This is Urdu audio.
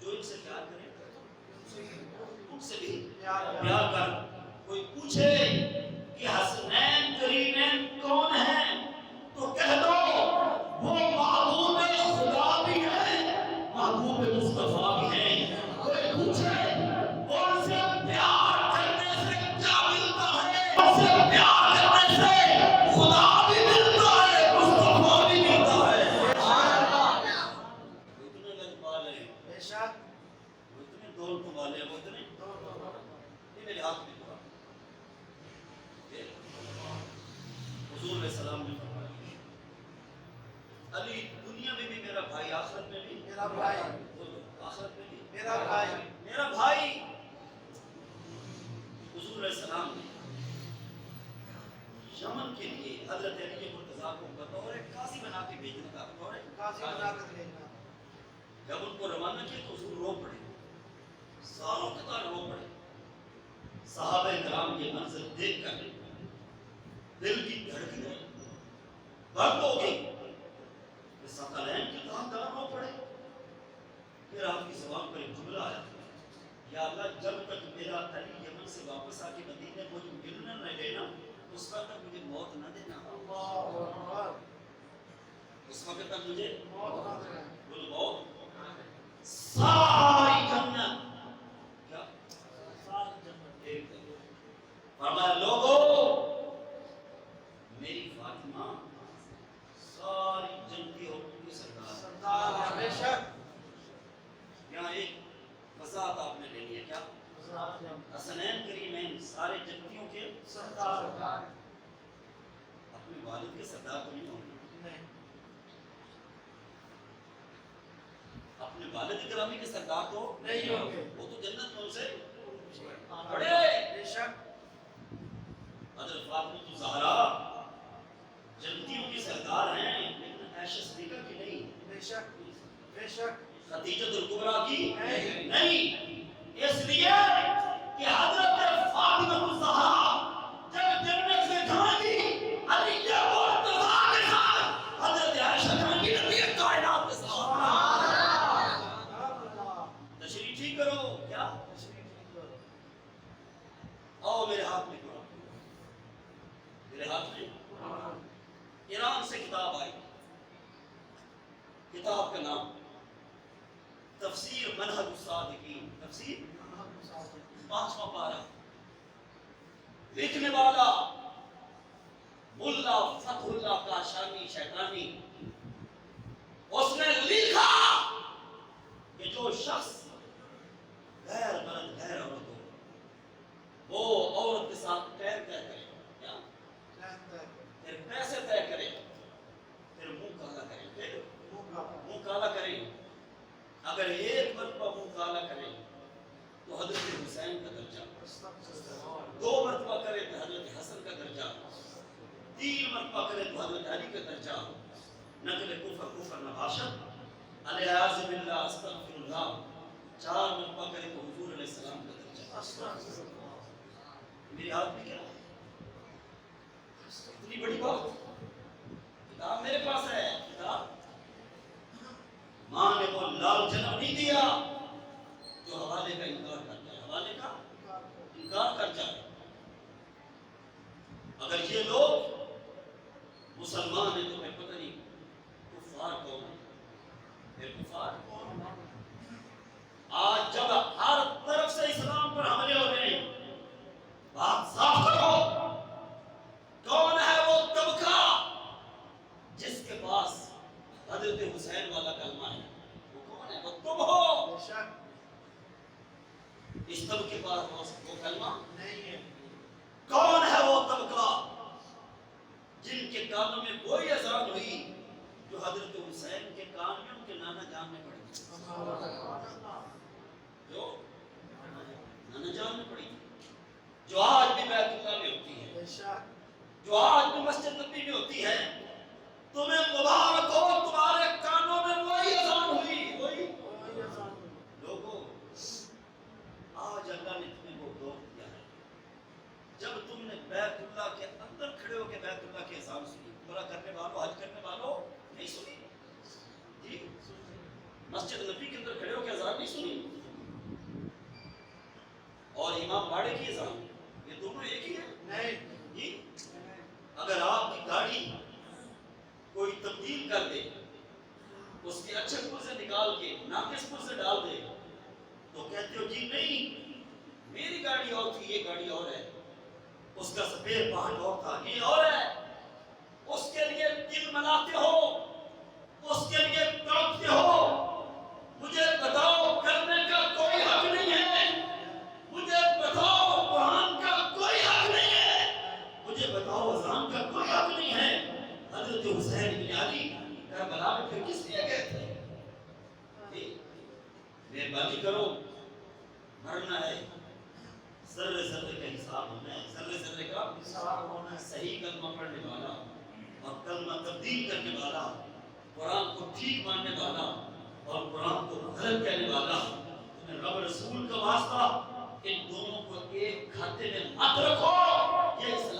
جو ان سے پیار کرے ان سے بھی پیار کر کوئی پوچھے کہ حسنین کون ہیں تو کہہ دو وہ خدا بھی محبوب مصطفیٰ بھی کوئی پوچھے؟ علی دنیا میں بھی میرا بھائی آخرت میں بھی۔ میرا بھائی۔ آخرت میں بھی۔ میرا بھائی۔ میرا بھائی۔ حضور علیہ السلام نے یمن کے لیے حضرت علی مرتضیٰ کو بطور قاضی بنا کے بھیجنے کا بطور قاضی بنا بھیجنا۔ جب ان کو روانہ کیا تو حضور رو پڑے۔ سالوں کے رو پڑے۔ صحابہ کرام یہ منظر دیکھ کر دل کی دھڑکنیں بند ہو گئی کہ کے کی طرح طرح پڑے پھر آپ کی زبان پر ایک جملہ آیا۔ یا اللہ، جب تک میرا علی یمن سے واپس آ کے مدینے کو جو ملنا نہ لینا اس وقت تک مجھے موت نہ دینا۔ اس وقت تک مجھے موت نہ دینا۔ بولو موت ساری جنت کیا ساری جنت ایک دے فرمایا لوگو میری فاطمہ ساری جنتی اور کی سردار سردار ہے، بے شک یہاں ایک وضاحت آپ نے لینی ہے کیا حسنین کریمین سارے جنتیوں کے سردار اپنے والد کے سردار تو نہیں ہوں گے نہیں اپنے والد گرامی کے سردار تو نہیں ہوں گے۔ وہ تو جنت میں اسے بڑے بے شک۔ حضرت فاطمہ زہرا جنتیوں کی سردار ہیں لیکن عائشہ صدیقہ کی نہیں۔ بے شک۔ بے شک۔ خدیجہ الکبریٰ کی۔ نہیں۔ اس لیے کہ حضرت فاطمہ زہرا جب جنت سے جائیں گی علی کے مرتضیٰ کے ساتھ حضرت عائشہ جائیں گی نبی کائنات کے ساتھ تشریح ٹھیک کرو کیا آؤ میرے ہاتھ میں قرآن میرے ہاتھ میں۔ ایران سے کتاب آئی۔ کتاب کا نام تفسیر منہج الصادقین۔ تفسیر پانچواں پارہ۔ لکھنے والا ملا فتح اللہ کا شانی شیطانی اس نے لکھا کہ جو شخص غیر مرد غیر عورت ہو وہ عورت کے ساتھ پیر طے کرے کیا پھر پیسے طے کرے پھر منہ کالا کرے پھر منہ کالا کرے اگر ایک مرتبہ منہ کالا کرے تو حضرت حسین کا درجہ دو مرتبہ کرے تو حضرت حسن کا درجہ تین مرتبہ حضرت علی کا درجہ ہو نقل کفر کفر نباشت علیہ عزم اللہ استغفر اللہ چار مرتبہ کرے تو حضور علیہ السلام کا درجہ میرے ہاتھ میں کیا ہے؟ اتنی بڑی بات کتاب میرے پاس ہے کتاب ماں نے وہ لال جنم نہیں دیا جو حوالے کا انکار کرتا ہے حوالے کا انکار کر جائے اگر یہ لوگ مسلمان ہیں تو میں پتہ نہیں کفار کون ہے پھر کفار آج جب ہر طرف سے اسلام پر حملے ہو رہے ہیں بات صاف کرو کون ہے وہ طبقہ جس کے پاس حضرت حسین والا کلمہ ہے۔ وہ کون ہے؟ وہ تم ہو اس طبقے کے پاس وہ کلمہ کون ہے وہ طبقہ جن کے کانوں میں کوئی اذان ہوئی جو حضرت حسین کے کان میں ان کے نانا جان میں پڑی جو؟ نانا جان میں پڑی جو آج بھی بیت اللہ میں ہوتی ہے۔ جو آج بھی مسجد نبی میں ہوتی ہے تمہیں مبارک ہو تمہارے کانوں میں وہی اذان ہوئی وہی لوگوں آج اللہ نے تمہیں وہ دور دیا ہے جب تم نے بیت اللہ کے اندر کھڑے ہو کے بیت اللہ کی اذان سنی عمرہ کرنے والوں حج کرنے والوں نہیں سنی جی مسجد نبی کے اندر کھڑے ہو کے اذان نہیں سنی اور امام باڑے کی اذان یہ دونوں ایک ہی ہیں؟ جی؟ اگر آپ کی گاڑی کوئی تبدیل کر دے، اس کے اچھے پور سے نکال کے ناقص پور سے ڈال دے، تو کہتے ہو جی نہیں، میری گاڑی اور تھی، یہ گاڑی اور ہے۔ اس کا سفید پہاڑ اور تھا، یہ اور ہے۔ اس کے لیے دل مناتے ہو اس کے لیے تڑپتے ہو مجھے بتاؤ کرنے کا کوئی حق نہیں ہے مجھے بتاؤ قرآن کا کوئی حق نہیں ہے مجھے بتاؤ اذان کا کوئی حق نہیں ہے حضرت حسین بن علی کربلا میں پھر کس لیے گئے تھے جی، مہربانی کرو۔ مرنا ہے۔ ذرے ذرے کا حساب ہونا ہے۔ ذرے ذرے کا حساب ہونا ہے۔ صحیح کلمہ پڑھنے والا اور کلمہ تبدیل کرنے والا قرآن کو ٹھیک ماننے والا اور قرآن کو غلط کہنے والا رب رسول کا واسطہ ان دونوں کو ایک کھاتے میں مت رکھو۔ یہ اسلام